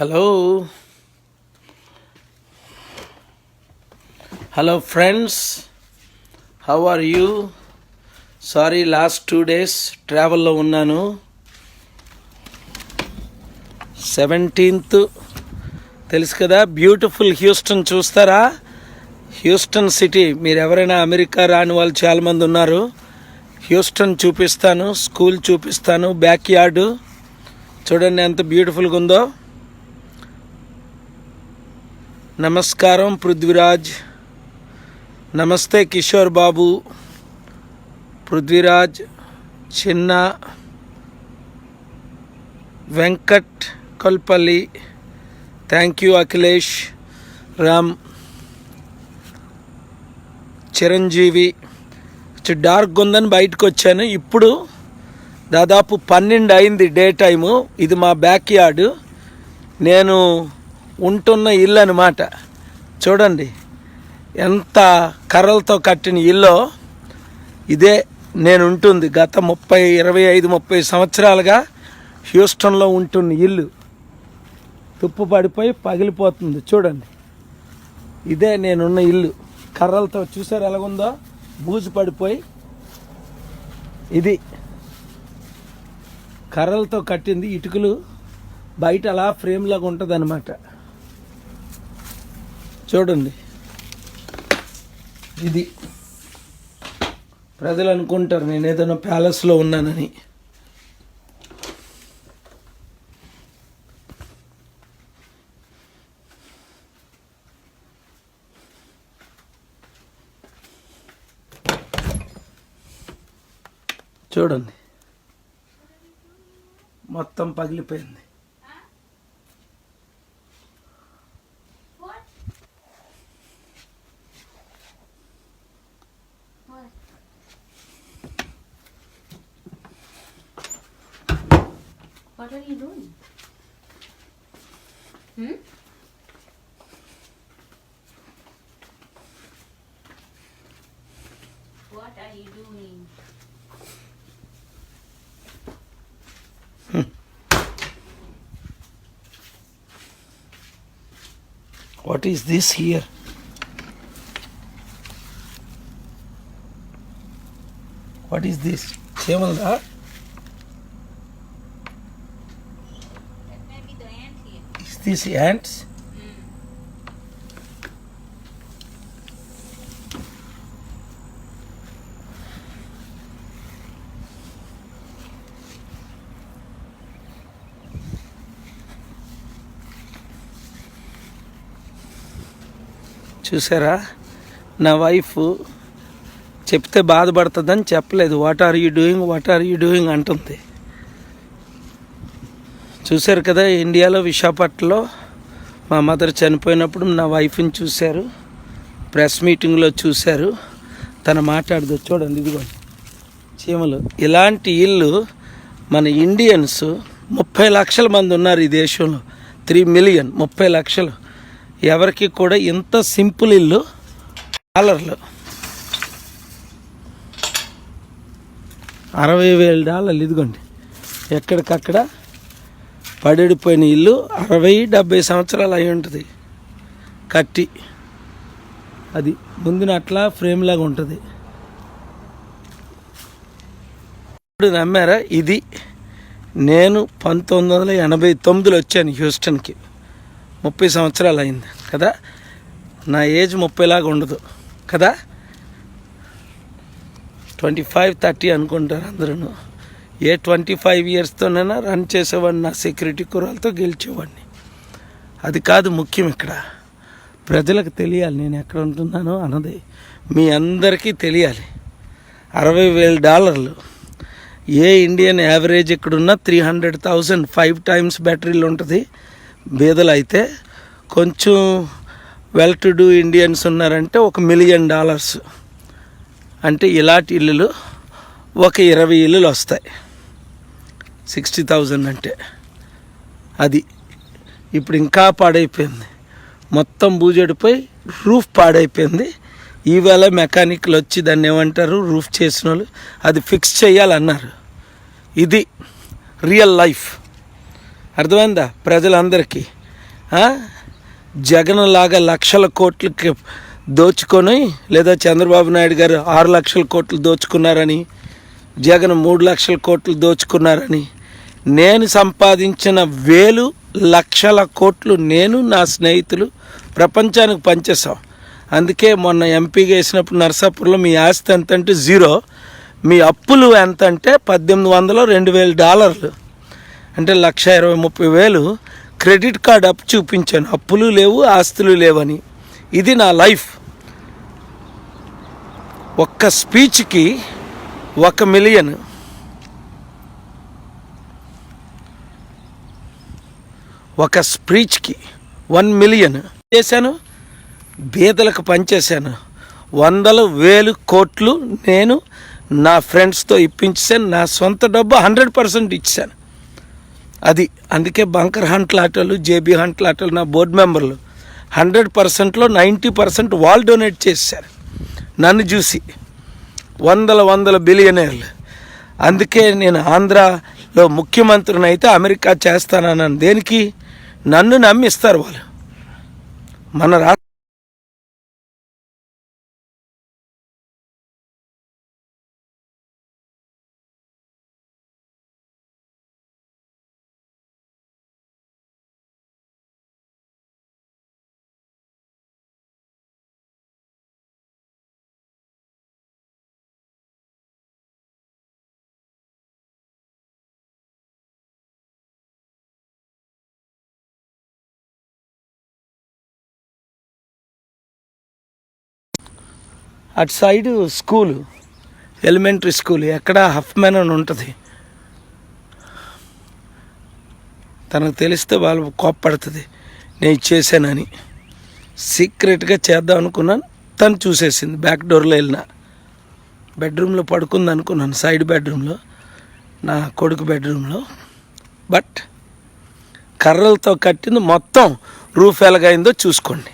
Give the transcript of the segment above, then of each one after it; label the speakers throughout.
Speaker 1: Hello hello friends how are you sorry last two days ట్రావెల్లో ఉన్నాను seventeenth తెలుసు కదా beautiful Houston చూస్తారా? Houston city మీరు ఎవరైనా అమెరికా రాని వాళ్ళు చాలామంది ఉన్నారు. హ్యూస్టన్ చూపిస్తాను స్కూల్ చూపిస్తాను బ్యాక్ యార్డు చూడండి ఎంత బ్యూటిఫుల్గా ఉందో. నమస్కారం పృథ్వీరాజ్. నమస్తే Kishore Babu. Prithviraj Chinna Venkat Kolpalli. Thank you Akhilesh Ram Chiranjeevi. Dark ఉందని బయటకు వచ్చాను ఇప్పుడు దాదాపు పన్నెండు అయింది డే టైము. ఇది మా బ్యాక్ యార్డు నేను ఉంటున్న ఇల్లు అనమాట చూడండి ఎంత కర్రలతో కట్టిన ఇల్లు ఇదే నేను ఉంటుంది గత ముప్పై ఇరవై ఐదు ముప్పై సంవత్సరాలుగా హ్యూస్టన్లో ఉంటున్న ఇల్లు. తుప్పు పడిపోయి పగిలిపోతుంది. చూడండి ఇదే నేనున్న ఇల్లు. కర్రలతో చూసారు ఎలాగుందో? బూజు పడిపోయి ఇది. కర్రలతో కట్టింది ఇటుకలు. బయట అలా ఫ్రేమ్ లాగా ఉంటుంది అనమాట చూడండి. ఇది ప్రజలు అనుకుంటారు నేను ఏదైనా ప్యాలెస్లో ఉన్నానని. చూడండి. మొత్తం పగిలిపోయింది.
Speaker 2: What are you doing? Hmm? What are you doing? Hmm.
Speaker 1: What is this here? What is this? Chevalda? These ants? చూసారా? నా వైఫ్ చెప్తే బాధపడుతుందని చెప్పలేదు. What are you doing what are you doing అంటుంది. చూశారు కదా ఇండియాలో విశాఖపట్నంలో మా మదర్ చనిపోయినప్పుడు నా వైఫ్ని చూశారు ప్రెస్ మీటింగ్లో చూశారు తను మాట్లాడదు చూడండి ఇదిగోండి చీమలు. ఇలాంటి ఇల్లు మన ఇండియన్స్ ముప్పై లక్షల మంది ఉన్నారు ఈ దేశంలో. త్రీ మిలియన్ ముప్పై లక్షలు. ఎవరికి కూడా ఇంత సింపుల్ ఇల్లు డాలర్లు. అరవై వేల డాలర్లు ఇదిగోండి. ఎక్కడికక్కడ పడిపోయిన ఇల్లు అరవై డెబ్బై సంవత్సరాలు అయి ఉంటుంది. కట్టి. అది ముందున అట్లా ఫ్రేమ్ లాగా ఉంటుంది. ఇప్పుడు నమ్మారా? ఇది నేను పంతొమ్మిది వందల ఎనభై తొమ్మిదిలో వచ్చాను హ్యూస్టన్కి. ముప్పై సంవత్సరాలు అయింది కదా? నా ఏజ్ ముప్పైలాగా ఉండదు కదా? ట్వంటీ ఫైవ్ థర్టీ అనుకుంటారు అందరూ ఏ ట్వంటీ ఫైవ్ ఇయర్స్తోనైనా రన్ చేసేవాడిని నా సెక్యూరిటీ కుర్రాలతో గెలిచేవాడిని. అది కాదు ముఖ్యం ఇక్కడ. ప్రజలకు తెలియాలి నేను ఎక్కడ ఉంటున్నానో అన్నది మీ అందరికీ తెలియాలి. అరవై వేల డాలర్లు. ఏ Indian average ఇక్కడున్నా three hundred thousand five times బ్యాటరీలు ఉంటుంది. బీదలు అయితే కొంచెం వెల్ టు డూ ఇండియన్స్ ఉన్నారంటే ఒక మిలియన్ డాలర్స్. అంటే ఇలాంటి ఇల్లులు ఒక ఇరవై ఇల్లులు వస్తాయి. సిక్స్టీ థౌజండ్ అంటే. అది ఇప్పుడు ఇంకా పాడైపోయింది. మొత్తం బూజడిపోయి రూఫ్ పాడైపోయింది. ఈవేళ మెకానిక్లు వచ్చి దాన్ని ఏమంటారు? రూఫ్ చేసిన వాళ్ళు అది ఫిక్స్ చేయాలన్నారు. ఇది రియల్ లైఫ్. అర్థమైందా ప్రజలందరికీ? జగన్ లాగా లక్షల కోట్లకి దోచుకొని లేదా చంద్రబాబు నాయుడు గారు ఆరు లక్షల కోట్లు దోచుకున్నారని జగన్ మూడు లక్షల కోట్లు దోచుకున్నారని నేను సంపాదించిన వేలు లక్షల కోట్లు నేను నా స్నేహితులు ప్రపంచానికి పంచేసాం అందుకే మొన్న ఎంపీగా వేసినప్పుడు నర్సాపూర్లో మీ ఆస్తి ఎంత అంటే జీరో మీ అప్పులు ఎంత అంటే పద్దెనిమిది వందలు రెండు వేల డాలర్లు. అంటే లక్ష ఇరవై ముప్పై వేలు క్రెడిట్ కార్డ్ అప్పు చూపించాను. అప్పులు లేవు ఆస్తులు లేవని. ఇది నా లైఫ్. ఒక్క స్పీచ్కి ఒక మిలియన్. ఒక స్పీచ్కి వన్ మిలియన్ చేశాను బీదలకు పనిచేశాను. వందలు వేలు కోట్లు నేను నా ఫ్రెండ్స్తో ఇప్పించాను నా సొంత డబ్బు హండ్రెడ్ పర్సెంట్ ఇచ్చాను అది అందుకే బంకర్ హంట్ల ఆటోలు జేబీ హంట్ల ఆటోలు నా బోర్డు మెంబర్లు హండ్రెడ్ పర్సెంట్లో నైంటీ పర్సెంట్ వాళ్ళు డొనేట్ చేశారు నన్ను చూసి. వందల వందల బిలియనర్లు. అందుకే నేను ఆంధ్రాలో ముఖ్యమంత్రిని అయితే అమెరికా చేస్తానన్నాను. దేనికి? నన్ను నమ్మిస్తారు వాళ్ళు. మన రా అటు సైడు స్కూలు ఎలిమెంటరీ స్కూల్ ఎక్కడ హఫ్మెన్ అని ఉంటుంది. తనకు తెలిస్తే వాళ్ళు కోప్పడుతుంది నేను చేశానని. సీక్రెట్గా చేద్దాం అనుకున్నాను తను చూసేసింది బ్యాక్ డోర్లో వెళ్ళిన. బెడ్రూమ్లో పడుకుంది అనుకున్నాను సైడ్ బెడ్రూమ్లో నా కొడుకు బెడ్రూమ్లో. బట్ కర్రలతో కట్టింది మొత్తం రూఫ్ ఎలాగైందో చూసుకోండి.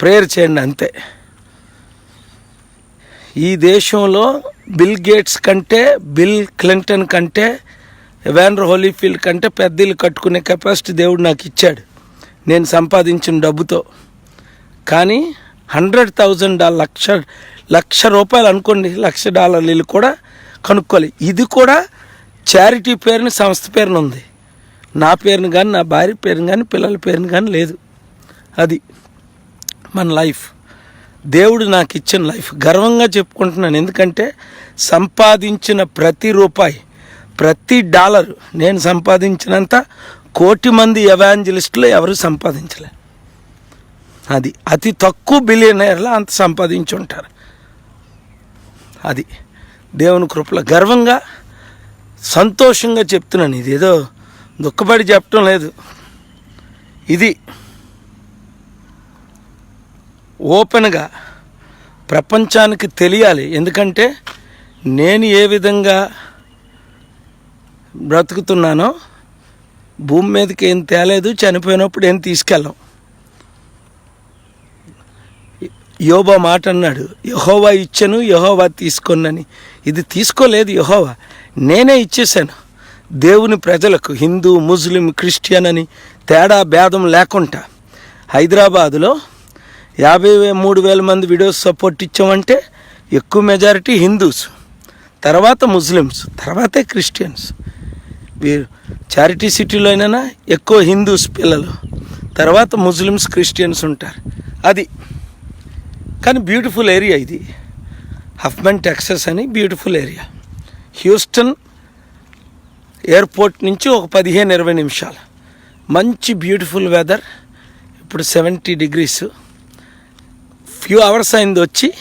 Speaker 1: ప్రేయర్ చేయండి అంతే. ఈ దేశంలో బిల్ గేట్స్ కంటే బిల్ క్లింటన్ కంటే ఎవాండర్ హోలీఫీల్డ్ కంటే పెద్ద ఇల్లు కట్టుకునే కెపాసిటీ దేవుడు నాకు ఇచ్చాడు. నేను సంపాదించిన డబ్బుతో. కానీ hundred thousand dollar lakh lakh రూపాయలు అనుకోండి లక్ష డాలర్లు కూడా కనుక్కోవాలి. ఇది కూడా చారిటీ పేరుని సంస్థ పేరున ఉంది. నా పేరుని కానీ నా భార్య పేరుని కానీ పిల్లల పేరుని కానీ లేదు. అది మన లైఫ్. దేవుడు నాకు ఇచ్చిన లైఫ్. గర్వంగా చెప్పుకుంటున్నాను. ఎందుకంటే సంపాదించిన ప్రతి రూపాయి ప్రతి డాలర్ నేను సంపాదించినంత కోటి మంది ఎవాంజలిస్టులు ఎవరు సంపాదించలే. అది అతి తక్కువ బిలియనర్లు అంత సంపాదించి ఉంటారు. అది దేవుని కృపలో గర్వంగా సంతోషంగా చెప్తున్నాను. ఇది ఏదో దుఃఖపడి చెప్పడం లేదు. ఇది ఓపెన్గా ప్రపంచానికి తెలియాలి. ఎందుకంటే నేను ఏ విధంగా బ్రతుకుతున్నానో భూమి మీదకి ఏం తేలేదు చనిపోయినప్పుడు ఏం తీసుకెళ్ళాం. యోబా మాట అన్నాడు యహోవా ఇచ్చాను యహోవా తీసుకొన్నని ఇది తీసుకోలేదు యహోవా. నేనే ఇచ్చేసాను దేవుని ప్రజలకు హిందూ ముస్లిం క్రిస్టియన్ అని తేడా భేదం లేకుండా హైదరాబాదులో యాభై మూడు వేల మంది వీడియోస్ సపోర్ట్ ఇచ్చామంటే ఎక్కువ మెజారిటీ హిందూస్ తర్వాత ముస్లిమ్స్ తర్వాతే క్రిస్టియన్స్. వీరు చారిటీ సిటీలో అయిన ఎక్కువ హిందూస్ పిల్లలు తర్వాత ముస్లిమ్స్ క్రిస్టియన్స్ ఉంటారు. అది. కానీ బ్యూటిఫుల్ ఏరియా ఇది. హఫ్మన్ టెక్సస్ అని బ్యూటిఫుల్ ఏరియా. హ్యూస్టన్ ఎయిర్పోర్ట్ నుంచి ఒక పదిహేను ఇరవై నిమిషాలు. మంచి బ్యూటిఫుల్ వెదర్. ఇప్పుడు సెవెంటీ డిగ్రీస్. ఫ్యూ అవర్స్ అయింది వచ్చి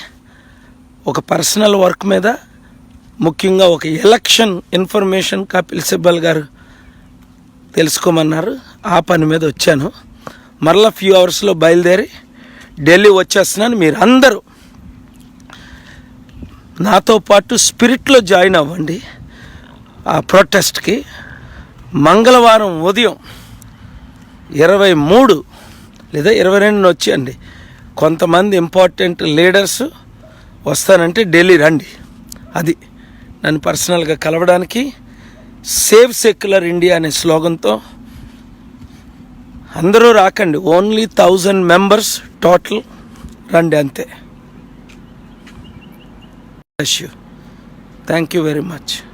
Speaker 1: ఒక పర్సనల్ వర్క్ మీద ముఖ్యంగా ఒక ఎలక్షన్ ఇన్ఫర్మేషన్ కపిల్ సిబ్బల్ గారు తెలుసుకోమన్నారు. ఆ పని మీద వచ్చాను. మరలా ఫ్యూ అవర్స్లో బయలుదేరి ఢిల్లీ వచ్చేస్తున్నాను. మీరు అందరూ నాతో పాటు స్పిరిట్లో జాయిన్ అవ్వండి. ఆ ప్రొటెస్ట్కి మంగళవారం ఉదయం ఇరవై మూడు లేదా ఇరవై రెండున వచ్చేయండి కొంతమంది ఇంపార్టెంట్ లీడర్స్ వస్తానంటే ఢిల్లీ రండి. అది నన్ను పర్సనల్గా కలవడానికి సేవ్ సెక్యులర్ ఇండియా అనే స్లోగన్తో అందరూ రాకండి. ఓన్లీ థౌజండ్ మెంబర్స్ టోటల్ రండి అంతే. Thank you very much